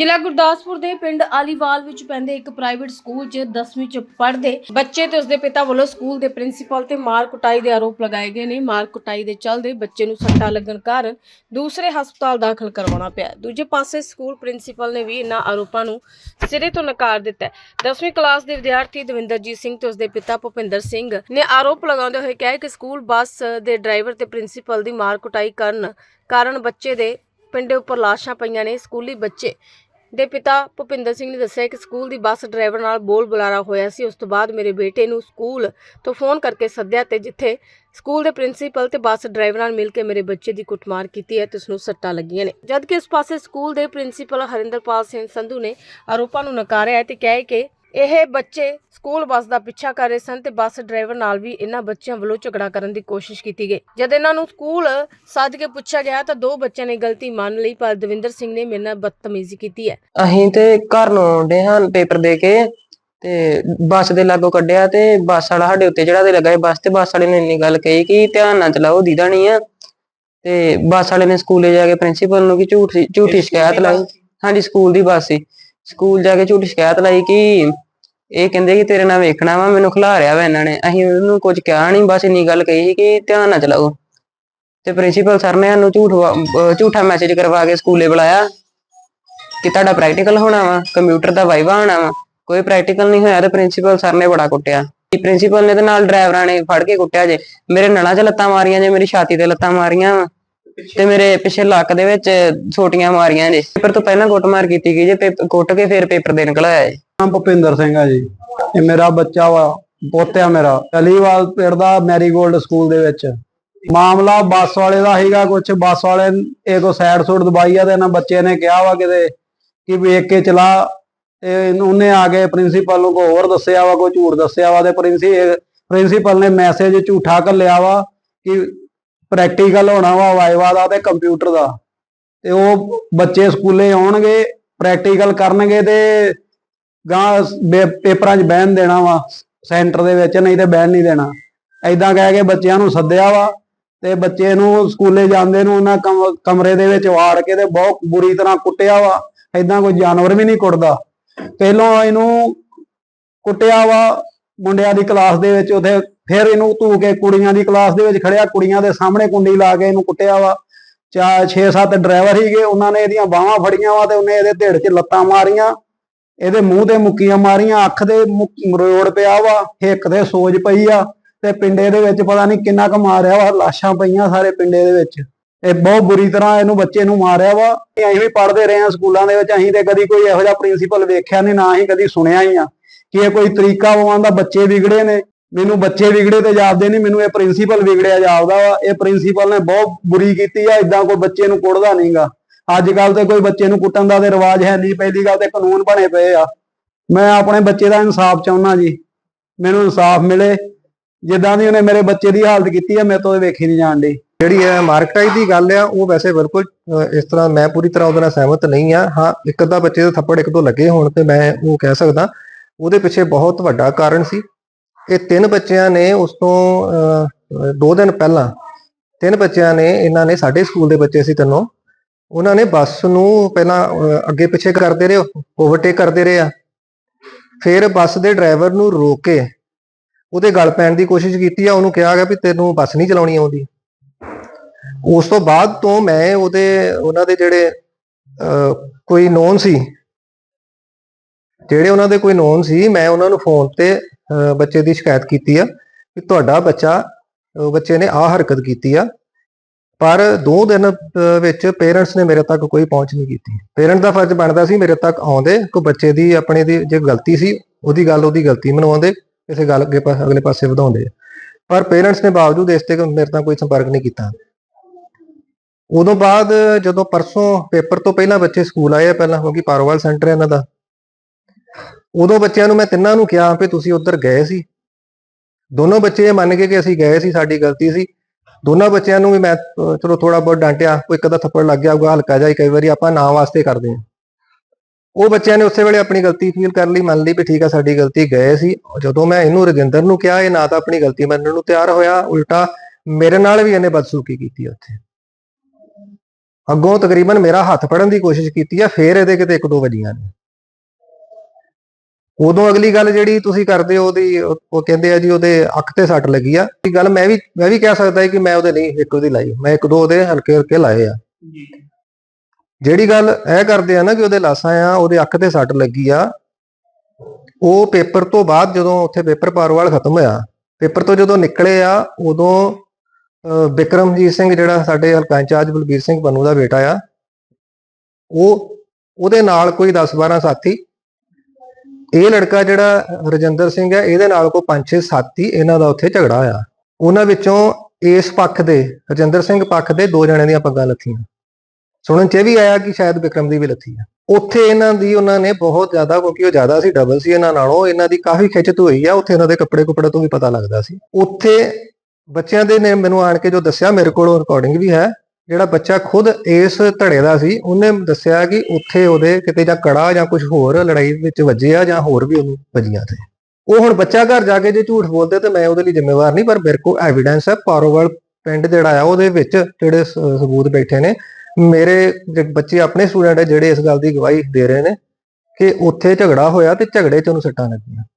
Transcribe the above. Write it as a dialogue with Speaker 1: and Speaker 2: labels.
Speaker 1: ਜ਼ਿਲ੍ਹਾ ਗੁਰਦਾਸਪੁਰ ਦੇ ਪਿੰਡ ਆਲੀਵਾਲ ਵਿੱਚ ਪੈਂਦੇ ਇੱਕ ਪ੍ਰਾਈਵੇਟ ਸਕੂਲ 'ਚ 10ਵੀਂ 'ਚ ਪੜ੍ਹਦੇ ਬੱਚੇ ਤੇ ਉਸਦੇ ਪਿਤਾ ਵੱਲੋਂ ਸਕੂਲ ਦੇ ਪ੍ਰਿੰਸੀਪਲ ਤੇ ਮਾਰ ਕੁਟਾਈ ਦੇ ਆਰੋਪ ਲਗਾਏ ਗਏ ਨੇ। ਮਾਰ ਕੁਟਾਈ ਦੇ ਚੱਲਦੇ ਬੱਚੇ ਨੂੰ ਸੱਟਾਂ ਲੱਗਣ ਕਾਰਨ ਦੂਸਰੇ ਹਸਪਤਾਲ ਦਾਖਲ ਕਰਵਾਉਣਾ ਪਿਆ ਦੂਜੇ ਪਾਸੇ ਸਕੂਲ ਪ੍ਰਿੰਸੀਪਲ ਨੇ ਵੀ ਇਨ੍ਹਾਂ ਆਰੋਪਾਂ ਨੂੰ ਸਿਰੇ ਤੋਂ ਨਕਾਰ ਦਿੱਤਾ ਹੈ। 10ਵੀਂ ਕਲਾਸ ਦੇ ਵਿਦਿਆਰਥੀ ਦਵਿੰਦਰਜੀਤ ਸਿੰਘ ਤੇ ਉਸਦੇ ਪਿਤਾ ਭੁਪਿੰਦਰ ਸਿੰਘ ਨੇ ਆਰੋਪ ਲਗਾਉਂਦੇ ਹੋਏ ਕਿਹਾ ਕਿ ਸਕੂਲ ਬੱਸ ਦੇ ਡਰਾਈਵਰ ਤੇ ਪ੍ਰਿੰਸੀਪਲ ਦੀ ਮਾਰ ਕੁਟਾਈ ਕਰਨ ਕਾਰਨ ਬੱਚੇ ਦੇ ਪਿੰਡ ਉੱਪਰ ਲਾਸ਼ਾਂ ਪਈਆਂ ਨੇ। ਸਕੂਲੀ ਬੱਚੇ ਦੇ ਪਿਤਾ ਭੁਪਿੰਦਰ ਸਿੰਘ ਨੇ ਦੱਸਿਆ ਕਿ ਸਕੂਲ ਦੀ ਬੱਸ ਡਰਾਈਵਰ ਨਾਲ ਬੋਲ ਬੁਲਾਰਾ ਹੋਇਆ ਸੀ। ਉਸ ਤੋਂ ਬਾਅਦ ਮੇਰੇ ਬੇਟੇ ਨੂੰ ਸਕੂਲ ਤੋਂ ਫੋਨ ਕਰਕੇ ਸੱਦਿਆ ਤੇ ਜਿੱਥੇ ਸਕੂਲ ਦੇ ਪ੍ਰਿੰਸੀਪਲ ਤੇ ਬੱਸ ਡਰਾਈਵਰ ਨਾਲ ਮਿਲ ਕੇ ਮੇਰੇ ਬੱਚੇ ਦੀ ਕੁੱਟਮਾਰ ਕੀਤੀ ਹੈ ਤੇ ਉਸ ਨੂੰ ਸੱਟਾਂ ਲੱਗੀਆਂ ਨੇ। ਜਦਕਿ ਇਸ ਪਾਸੇ ਸਕੂਲ ਦੇ ਪ੍ਰਿੰਸੀਪਲ ਹਰਿੰਦਰਪਾਲ ਸਿੰਘ ਸੰਧੂ ਨੇ ਆਰੋਪਾਂ ਨੂੰ ਨਕਾਰਿਆ ਹੈ ਤੇ ਕਿਹਾ ਕਿ ਇਹ ਬੱਚੇ ਸਕੂਲ ਬੱਸ ਦਾ ਪਿੱਛਾ ਕਰ ਰਹੇ ਸਨ ਤੇ ਬੱਸ ਡਰਾਈਵਰ ਨਾਲ ਵੀ ਇਹਨਾਂ ਬੱਚਿਆਂ ਵੱਲੋਂ ਝਗੜਾ ਕਰਨ ਦੀ ਕੋਸ਼ਿਸ਼ ਕੀਤੀ ਗਈ। ਜਦ ਇਹਨਾਂ ਨੂੰ ਸਕੂਲ ਸੱਦ ਕੇ ਪੁੱਛਿਆ ਗਿਆ ਤਾਂ ਦੋ ਬੱਚਿਆਂ ਨੇ ਗਲਤੀ ਮੰਨ ਲਈ ਪਰ ਦਵਿੰਦਰ ਸਿੰਘ ਨੇ ਮੇਰੇ ਨਾਲ ਬਦਤਮੀਜ਼ੀ ਕੀਤੀ ਹੈ।
Speaker 2: ਅਸੀਂ ਤੇ ਘਰ ਨੂੰ ਆਉਂਦੇ ਹਾਂ ਪੇਪਰ ਦੇ ਕੇ ਤੇ ਬੱਸ ਦੇ ਲਾਗੋਂ ਕੱਢਿਆ ਤੇ ਬੱਸ ਵਾਲਾ ਸਾਡੇ ਉੱਤੇ ਜਿਹੜਾ ਤੇ ਲੱਗਾ ਬੱਸ ਤੇ। ਬੱਸ ਵਾਲੇ ਨੇ ਇੰਨੀ ਗੱਲ ਕਹੀ ਕਿ ਧਿਆਨ ਨਾਲ ਚਲਾਓ ਦੀਦਾ ਨਹੀਂ ਆ। ਤੇ ਬੱਸ ਵਾਲੇ ਨੇ ਸਕੂਲੇ ਜਾ ਕੇ ਪ੍ਰਿੰਸੀਪਲ ਨੂੰ ਕਿ ਝੂਠੀ ਝੂਠੀ ਸ਼ਿਕਾਇਤ ਲਾਈ। ਹਾਂਜੀ ਸਕੂਲ ਦੀ ਬੱਸ ਸੀ। ਸਕੂਲ ਜਾ ਕੇ ਝੂਠ ਸ਼ਿਕਾਇਤ ਲਾਈ ਕਿ ਇਹ ਕਹਿੰਦੇ ਕਿ ਤੇਰੇ ਨਾਲ ਵੇਖਣਾ ਵਾ, ਮੈਨੂੰ ਖਿਲਾ ਰਿਹਾ ਵਾ ਇਹਨਾਂ ਨੇ। ਅਸੀਂ ਉਹਨੂੰ ਕੁਝ ਕਿਹਾ ਨਹੀਂ ਬਸ ਇੰਨੀ ਗੱਲ ਕਹੀ ਸੀ ਕਿ ਧਿਆਨ ਨਾਲ ਚਲਾਓ। ਤੇ ਪ੍ਰਿੰਸੀਪਲ ਸਰ ਨੇ ਸਾਨੂੰ ਝੂਠ ਝੂਠਾ ਮੈਸੇਜ ਕਰਵਾ ਕੇ ਸਕੂਲੇ ਬੁਲਾਇਆ ਕਿ ਤੁਹਾਡਾ ਪ੍ਰੈਕਟੀਕਲ ਹੋਣਾ ਵਾ ਕੰਪਿਊਟਰ ਦਾ ਵਾਈਵਾ ਹੋਣਾ ਵਾ। ਕੋਈ ਪ੍ਰੈਕਟੀਕਲ ਨਹੀਂ ਹੋਇਆ ਤੇ ਪ੍ਰਿੰਸੀਪਲ ਸਰ ਨੇ ਬੜਾ ਕੁੱਟਿਆ। ਪ੍ਰਿੰਸੀਪਲ ਨੇ ਤੇ ਨਾਲ ਡਰਾਈਵਰਾਂ ਨੇ ਫੜ ਕੇ ਕੁੱਟਿਆ ਜੇ। ਮੇਰੇ ਨਲਾਂ 'ਚ ਲੱਤਾਂ ਮਾਰੀਆਂ ਜੇ, ਮੇਰੀ ਛਾਤੀ ਤੇ ਲੱਤਾਂ ਮਾਰੀਆਂ ਵਾ। ਤੇ ਮੇਰੇ ਪਿੱਛੇ ਲੱਕ ਦੇ ਵਿੱਚ ਛੋਟੀਆਂ ਮਾਰੀਆਂ ਜੇ ਪੇਪਰ ਤੋਂ ਪਹਿਲਾਂ ਕੁੱਟਮਾਰ ਕੀਤੀ ਗਈ ਜੇ ਪੇਪ- ਕੁੱਟ ਕੇ ਫਿਰ ਪੇਪਰ ਦੇ ਨਿਕਲ ਆਇਆ
Speaker 3: ਨਾਮ ਭੁਪਿੰਦਰ ਸਿੰਘ ਆ ਜੀ। ਇਹ ਮੇਰਾ ਬੱਚਾ ਵਾ, ਪੋਤਿਆ ਮੇਰਾ। ਅਲੀਵਾਲ ਪਿੰਡ ਦਾ ਮੈਰੀਗੋਲਡ ਸਕੂਲ ਦੇ ਵਿੱਚ। ਮਾਮਲਾ ਬੱਸ ਵਾਲੇ ਦਾ ਸੀਗਾ ਕੁਝ ਬੱਸ ਵਾਲੇ ਇਹ ਕੋ ਸਾਈਡ ਸੂਟ ਦਬਾਈ ਆ ਤੇ ਇਹਨਾਂ ਬੱਚੇ ਨੇ ਕਿਹਾ ਵਾ ਕਿਤੇ ਕਿ ਵੇਖ ਕੇ ਚਲਾ। ਤੇ ਇਹਨੂੰ- ਉਹਨੇ ਆ ਕੇ ਪ੍ਰਿੰਸੀਪਲ ਨੂੰ ਕੋ ਹੋਰ ਦੱਸਿਆ ਵਾ, ਕੋਈ ਝੂਠ ਦੱਸਿਆ ਵਾ ਤੇ ਪ੍ਰਿੰਸੀ ਪ੍ਰਿੰਸੀਪਲ ਨੇ ਮੈਸੇਜ ਝੂਠਾ ਘੱਲਿਆ ਵਾ ਕਿ ਪ੍ਰੈਕਟੀਕਲ ਹੋਣਾ ਵਾ ਵਾਈਵਾ ਦਾ ਤੇ ਕੰਪਿਊਟਰ ਦਾ। ਤੇ ਉਹ ਬੱਚੇ ਸਕੂਲੇ ਆਉਣਗੇ ਪ੍ਰੈਕਟੀਕਲ ਕਰਨਗੇ ਤੇ ਗਾਂ ਪੇਪਰਾਂ 'ਚ ਬਹਿਣ ਦੇਣਾ ਵਾ ਸੈਂਟਰ ਦੇ ਵਿੱਚ ਨਹੀਂ ਤੇ ਬਹਿਣ ਨਹੀਂ ਦੇਣਾ। ਐਦਾਂ ਕਹਿ ਕੇ ਬੱਚਿਆਂ ਨੂੰ ਸੱਦਿਆ ਵਾ ਤੇ ਬੱਚੇ ਨੂੰ ਸਕੂਲੇ ਜਾਂਦੇ ਨੂੰ ਉਹਨਾਂ ਕਮ- ਕਮਰੇ ਦੇ ਵਿੱਚ ਵਾੜ ਕੇ ਤੇ ਬਹੁਤ ਬੁਰੀ ਤਰ੍ਹਾਂ ਕੁੱਟਿਆ ਵਾ ਐਦਾਂ ਕੋਈ ਜਾਨਵਰ ਵੀ ਨਹੀਂ ਕੁੱਟਦਾ। ਪਹਿਲੋਂ ਇਹਨੂੰ ਕੁੱਟਿਆ ਵਾ, ਮੁੰਡਿਆਂ ਦੀ ਕਲਾਸ ਦੇ ਵਿੱਚ ਉਥੇ ਫਿਰ ਇਹਨੂੰ ਧੂ ਕੇ ਕੁੜੀਆਂ ਦੀ ਕਲਾਸ ਦੇ ਵਿੱਚ ਖੜਿਆ, ਕੁੜੀਆਂ ਦੇ ਸਾਹਮਣੇ ਕੁੰਡੀ ਲਾ ਕੇ ਇਹਨੂੰ ਕੁੱਟਿਆ ਵਾ। ਚਾ 6-7 ਡਰਾਈਵਰ ਸੀਗੇ, ਉਹਨਾਂ ਨੇ ਇਹਦੀਆਂ ਬਾਹਾਂ ਫੜੀਆਂ ਵਾ ਤੇ ਉਹਨੇ ਇਹਦੇ ਢਿੱਡ 'ਚ ਲੱਤਾਂ ਮਾਰੀਆਂ। ਇਹਦੇ ਮੂੰਹ ਤੇ ਮੁੱਕੀਆਂ ਮਾਰੀਆਂ, ਅੱਖ ਦੇ ਮੁੱਕ- ਮਰੋੜ ਪਿਆ ਵਾ, ਹਿੱਕ ਤੇ ਸੋਜ ਪਈ ਆ ਤੇ ਪਿੰਡੇ ਦੇ ਵਿੱਚ ਪਤਾ ਨਹੀਂ ਕਿੰਨਾ ਕੁ ਮਾਰਿਆ ਵਾ, ਲਾਸ਼ਾਂ ਪਈਆਂ ਸਾਰੇ ਪਿੰਡੇ ਦੇ ਵਿੱਚ। ਇਹ ਬਹੁਤ ਬੁਰੀ ਤਰ੍ਹਾਂ ਇਹਨੂੰ ਬੱਚੇ ਨੂੰ ਮਾਰਿਆ ਵਾ। ਅਸੀਂ ਵੀ ਪੜ੍ਹਦੇ ਰਹੇ ਹਾਂ ਸਕੂਲਾਂ ਦੇ ਵਿੱਚ, ਅਸੀਂ ਤੇ ਕਦੀ ਕੋਈ ਇਹੋ ਜਿਹਾ ਪ੍ਰਿੰਸੀਪਲ ਵੇਖਿਆ ਨਹੀਂ ਨਾ ਹੀ ਕਦੀ ਸੁਣਿਆ ਹੀ ਆ ਕਿ ਇਹ ਕੋਈ ਤਰੀਕਾ ਵਾ ਦਾ ਬੱਚੇ ਵਿਗੜੇ ਨੇ। ਮੈਨੂੰ ਬੱਚੇ ਵਿਗੜੇ ਤੇ ਜਾਪਦੇ ਨਹੀਂ ਮੈਨੂੰ ਇਹ ਪ੍ਰਿੰਸੀਪਲ ਵਿਗੜਿਆ ਜਾਪਦਾ ਵਾ। ਇਹ ਪ੍ਰਿੰਸੀਪਲ ਨੇ ਬਹੁਤ ਬੁਰੀ ਕੀਤੀ ਆ ਇਦਾਂ ਕੋਈ ਬੱਚੇ ਨੂੰ ਕੁੱਟਦਾ ਨਹੀਂਗਾ ਅੱਜ ਕੱਲ ਤੇ ਕੋਈ ਬੱਚੇ ਨੂੰ ਕੁੱਟਣ ਦਾ ਤੇ ਰਿਵਾਜ ਹੈ ਨਹੀਂ ਪਹਿਲੀ ਗੱਲ ਤੇ ਕਾਨੂੰਨ ਬਣੇ ਪਏ ਆ। ਮੈਂ ਆਪਣੇ ਬੱਚੇ ਦਾ ਇਨਸਾਫ ਚਾਹੁੰਦਾ ਜੀ। ਮੈਨੂੰ ਇਨਸਾਫ ਮਿਲੇ। ਜਿੱਦਾਂ ਦੀ ਉਹਨੇ ਮੇਰੇ ਬੱਚੇ ਦੀ ਹਾਲਤ ਕੀਤੀ ਆ, ਮੇਰੇ ਤੋਂ ਵੇਖੀ ਨਹੀਂ ਜਾਣ ਡਈ।
Speaker 4: ਜਿਹੜੀ ਹੈ ਮਾਰਕਟਾਈ ਦੀ ਗੱਲ ਆ, ਉਹ ਵੈਸੇ ਬਿਲਕੁਲ ਇਸ ਤਰ੍ਹਾਂ ਮੈਂ ਪੂਰੀ ਤਰ੍ਹਾਂ ਉਹਦੇ ਨਾਲ ਸਹਿਮਤ ਨਹੀਂ ਆ। ਹਾਂ, ਇੱਕ ਅੱਧਾ ਬੱਚੇ ਦੇ ਥੱਪੜ ਇੱਕ ਦੋ ਲੱਗੇ ਹੋਣ ਤੇ ਮੈਂ ਉਹ ਕਹਿ ਸਕਦਾ। ਉਹਦੇ ਪਿੱਛੇ ਬਹੁਤ ਵੱਡਾ ਕਾਰਨ ਸੀ। ਇਹ ਤਿੰਨ ਬੱਚਿਆਂ ਨੇ ਉਸ ਤੋਂ ਅਹ, ਦੋ ਦਿਨ ਪਹਿਲਾਂ ਤਿੰਨ ਬੱਚਿਆਂ ਨੇ ਇਹਨਾਂ ਨੇ ਸਾਡੇ ਸਕੂਲ ਦੇ ਬੱਚੇ ਸੀ ਤੈਨੂੰ ਉਹਨਾਂ ਨੇ ਬੱਸ ਨੂੰ ਪਹਿਲਾਂ ਅੱਗੇ ਪਿੱਛੇ ਕਰਦੇ ਰਹੇ ਓਵਰਟੇਕ ਕਰਦੇ ਰਹੇ ਆ। ਫਿਰ ਬੱਸ ਦੇ ਡਰਾਈਵਰ ਨੂੰ ਰੋਕ ਕੇ ਉਹਦੇ ਗਲ ਪੈਣ ਦੀ ਕੋਸ਼ਿਸ਼ ਕੀਤੀ ਆ ਉਹਨੂੰ ਕਿਹਾ ਗਿਆ ਵੀ ਤੈਨੂੰ ਬੱਸ ਨਹੀਂ ਚਲਾਉਣੀ ਆਉਂਦੀ। ਉਸ ਤੋਂ ਬਾਅਦ ਤੋਂ ਮੈਂ ਉਹਦੇ ਉਹਨਾਂ ਦੇ ਜਿਹੜੇ ਅਹ, ਕੋਈ ਨੋਨ ਸੀ ਜਿਹੜੇ ਉਹਨਾਂ ਦੇ ਕੋਈ ਨੋਨ ਸੀ ਮੈਂ ਉਹਨਾਂ ਨੂੰ ਫੋਨ ਤੇ ਬੱਚੇ ਦੀ ਸ਼ਿਕਾਇਤ ਕੀਤੀ ਆ ਕਿ ਤੁਹਾਡਾ ਬੱਚਾ ਬੱਚੇ ਨੇ ਆ ਹਰਕਤ ਕੀਤੀ ਆ। ਪਰ ਦੋ ਦਿਨ ਵਿੱਚ ਪੇਰੈਂਟਸ ਨੇ ਮੇਰੇ ਤੱਕ ਕੋਈ ਪਹੁੰਚ ਨਹੀਂ ਕੀਤੀ। ਪੇਰੈਂਟ ਦਾ ਫਰਜ਼ ਬਣਦਾ ਸੀ ਮੇਰੇ ਤੱਕ ਆਉਂਦੇ, ਕੋਈ ਬੱਚੇ ਦੀ ਆਪਣੇ ਦੀ ਜੇ ਗਲਤੀ ਸੀ, ਉਹਦੀ ਗੱਲ ਉਹਦੀ ਗਲਤੀ ਮਨਵਾਉਂਦੇ ਕਿਸੇ ਗੱਲ ਅੱਗੇ ਪਾ- ਅਗਲੇ ਪਾਸੇ ਵਧਾਉਂਦੇ। ਪਰ ਪੇਰੈਂਟਸ ਨੇ ਬਾਵਜੂਦ ਇਸ ਤੇ ਮੇਰੇ ਨਾਲ ਕੋਈ ਸੰਪਰਕ ਨਹੀਂ ਕੀਤਾ। ਉਦੋਂ ਬਾਅਦ ਜਦੋਂ ਪਰਸੋਂ ਪੇਪਰ ਤੋਂ ਪਹਿਲਾਂ ਬੱਚੇ ਸਕੂਲ ਆਏ ਆ, ਪਹਿਲਾਂ ਕਿਉਂਕਿ ਪਾਰੋਵਾਲ ਸੈਂਟਰ ਹੈ ਇਹਨਾਂ ਦਾ। ਉਦੋਂ ਬੱਚਿਆਂ ਨੂੰ ਮੈਂ ਤਿੰਨਾਂ ਨੂੰ ਕਿਹਾ ਵੀ ਤੁਸੀਂ ਉੱਧਰ ਗਏ ਸੀ। ਦੋਨੋਂ ਬੱਚੇ ਇਹ ਮੰਨ ਗਏ ਕਿ ਅਸੀਂ ਗਏ ਸੀ, ਸਾਡੀ ਗਲਤੀ ਸੀ। ਦੋਨਾਂ ਬੱਚਿਆਂ ਨੂੰ ਵੀ ਮੈਂ ਚਲੋ ਥੋੜਾ ਬਹੁਤ ਡਾਂਟਿਆ ਕੋਈ ਇੱਕ ਅੱਧਾ ਥੱਪੜ ਲੱਗ ਗਿਆ ਹੋਊਗਾ ਹਲਕਾ ਜਿਹਾ ਕਈ ਵਾਰੀ ਆਪਾਂ ਨਾਂ ਵਾਸਤੇ ਕਰਦੇ ਹਾਂ। ਉਹ ਬੱਚਿਆਂ ਨੇ ਉਸੇ ਵੇਲੇ ਆਪਣੀ ਗਲਤੀ ਫੀਲ ਕਰ ਲਈ, ਮੰਨ ਲਈ ਵੀ ਠੀਕ ਆ, ਸਾਡੀ ਗਲਤੀ ਗਏ ਸੀ। ਜਦੋਂ ਮੈਂ ਇਹਨੂੰ ਰਜਿੰਦਰ ਨੂੰ ਕਿਹਾ, ਇਹ ਨਾ ਤਾਂ ਆਪਣੀ ਗਲਤੀ ਮੰਨਣ ਨੂੰ ਤਿਆਰ ਹੋਇਆ, ਉਲਟਾ ਮੇਰੇ ਨਾਲ ਵੀ ਇਹਨੇ ਬਦਸੂਕੀ ਕੀਤੀ ਉੱਥੇ। ਅੱਗੋਂ ਤਕਰੀਬਨ ਮੇਰਾ ਹੱਥ ਫੜਨ ਦੀ ਕੋਸ਼ਿਸ਼ ਕੀਤੀ ਆ, ਫੇਰ ਇਹਦੇ ਕਿਤੇ ਇੱਕ ਦੋ ਵਜੀਆਂ ਨੇ। ਉਦੋਂ ਅਗਲੀ ਗੱਲ ਜਿਹੜੀ ਤੁਸੀਂ ਕਰਦੇ ਹੋ ਉਹਦੀ ਉਹ ਕਹਿੰਦੇ ਆ ਜੀ ਉਹਦੇ ਅੱਖ ਤੇ ਸੱਟ ਲੱਗੀ ਆ। ਇਹ ਗੱਲ ਮੈਂ ਵੀ ਮੈਂ ਵੀ ਕਹਿ ਸਕਦਾ ਕਿ ਮੈਂ ਉਹਦੇ ਨਹੀਂ ਇੱਕ ਉਹਦੀ ਲਾਈ ਮੈਂ ਇੱਕ ਦੋ ਉਹਦੇ ਹਲਕੇ ਹਲਕੇ ਲਾਏ ਆ। ਜਿਹੜੀ ਗੱਲ ਇਹ ਕਰਦੇ ਆ ਨਾ ਕਿ ਉਹਦੇ ਲਾਸਾਂ ਆ ਉਹਦੇ ਅੱਖ ਤੇ ਸੱਟ ਲੱਗੀ ਆ ਉਹ ਪੇਪਰ ਤੋਂ ਬਾਅਦ ਜਦੋਂ ਉੱਥੇ ਪੇਪਰ ਪਾਰਵਾਲ ਖਤਮ ਹੋਇਆ ਪੇਪਰ ਤੋਂ ਜਦੋਂ ਨਿਕਲੇ ਆ ਉਦੋਂ ਬਿਕਰਮਜੀਤ ਸਿੰਘ ਜਿਹੜਾ ਸਾਡੇ ਹਲਕਾ ਇੰਚਾਰਜ ਬਲਬੀਰ ਸਿੰਘ ਬੰਨੂ ਦਾ ਬੇਟਾ ਆ ਉਹ ਉਹਦੇ ਨਾਲ ਕੋਈ 10 12 ਸਾਥੀ ਇਹ ਲੜਕਾ ਜਿਹੜਾ ਰਜਿੰਦਰ ਸਿੰਘ ਹੈ, ਇਹਦੇ ਨਾਲ ਕੋਈ 5 6 ਸਾਥੀ ਇਹਨਾਂ ਦਾ ਉੱਥੇ ਝਗੜਾ ਹੋਇਆ ਉਹਨਾਂ ਵਿੱਚੋਂ ਇਸ ਪੱਖ ਦੇ, ਰਜਿੰਦਰ ਸਿੰਘ ਪੱਖ ਦੇ ਦੋ ਜਣਿਆਂ ਦੀਆਂ ਪੱਗਾਂ ਲੱਥੀਆਂ। ਸੁਣਨ ਚ ਇਹ ਵੀ ਆਇਆ ਕਿ ਸ਼ਾਇਦ ਵਿਕਰਮ ਦੀ ਵੀ ਲੱਥੀ ਆ। ਉੱਥੇ ਇਹਨਾਂ ਦੀ, ਉਹਨਾਂ ਨੇ ਬਹੁਤ ਜ਼ਿਆਦਾ, ਕਿਉਂਕਿ ਉਹ ਜ਼ਿਆਦਾ ਸੀ ਡਬਲ ਸੀ ਇਹਨਾਂ ਨਾਲੋਂ, ਇਹਨਾਂ ਦੀ ਕਾਫੀ ਖਿੱਚਤ ਹੋਈ ਆ, ਉੱਥੇ ਇਹਨਾਂ ਦੇ ਕੱਪੜੇ ਕੁਪੜੇ ਤੋਂ ਵੀ ਪਤਾ ਲੱਗਦਾ ਸੀ। ਉੱਥੇ ਬੱਚਿਆਂ ਦੇ ਨੇ ਮੈਨੂੰ ਆਣ ਕੇ ਜੋ ਦੱਸਿਆ, ਮੇਰੇ ਕੋਲ ਰਿਕਾਰਡਿੰਗ ਵੀ ਹੈ ਜਿਹੜਾ ਬੱਚਾ ਖੁਦ ਇਸ ਧੜੇ ਦਾ ਸੀ, ਉਹਨੇ ਦੱਸਿਆ ਕਿ ਉੱਥੇ ਉਹਦੇ ਕਿਤੇ ਜਾਂ ਕੜਾ ਜਾਂ ਕੁਝ ਹੋਰ ਲੜਾਈ ਵਿੱਚ ਵੱਜਿਆ ਜਾਂ ਹੋਰ ਵੀ ਉਹਨੂੰ ਵੱਜੀਆਂ ਤੇ। ਉਹ ਹੁਣ ਬੱਚਾ ਘਰ ਜਾ ਕੇ ਜੇ ਝੂਠ ਬੋਲਦੇ ਤੇ ਮੈਂ ਉਹਦੇ ਲਈ ਜ਼ਿੰਮੇਵਾਰ ਨਹੀਂ, ਪਰ ਮੇਰੇ ਕੋਲ ਐਵੀਡੈਂਸ ਹੈ ਪਾਰੋਵਾਲ ਪਿੰਡ ਜਿਹੜਾ ਆ, ਉਹਦੇ ਵਿੱਚ ਜਿਹੜੇ ਸ- ਸਬੂਤ ਬੈਠੇ ਨੇ। ਮੇਰੇ ਬੱਚੇ ਆਪਣੇ ਸਟੂਡੈਂਟ ਹੈ ਜਿਹੜੇ ਇਸ ਗੱਲ ਦੀ ਗਵਾਹੀ ਦੇ ਰਹੇ ਨੇ ਕਿ ਉੱਥੇ ਝਗੜਾ ਹੋਇਆ ਤੇ ਝਗੜੇ 'ਚ ਉਹਨੂੰ ਸੱਟਾਂ ਲੱਗੀਆਂ।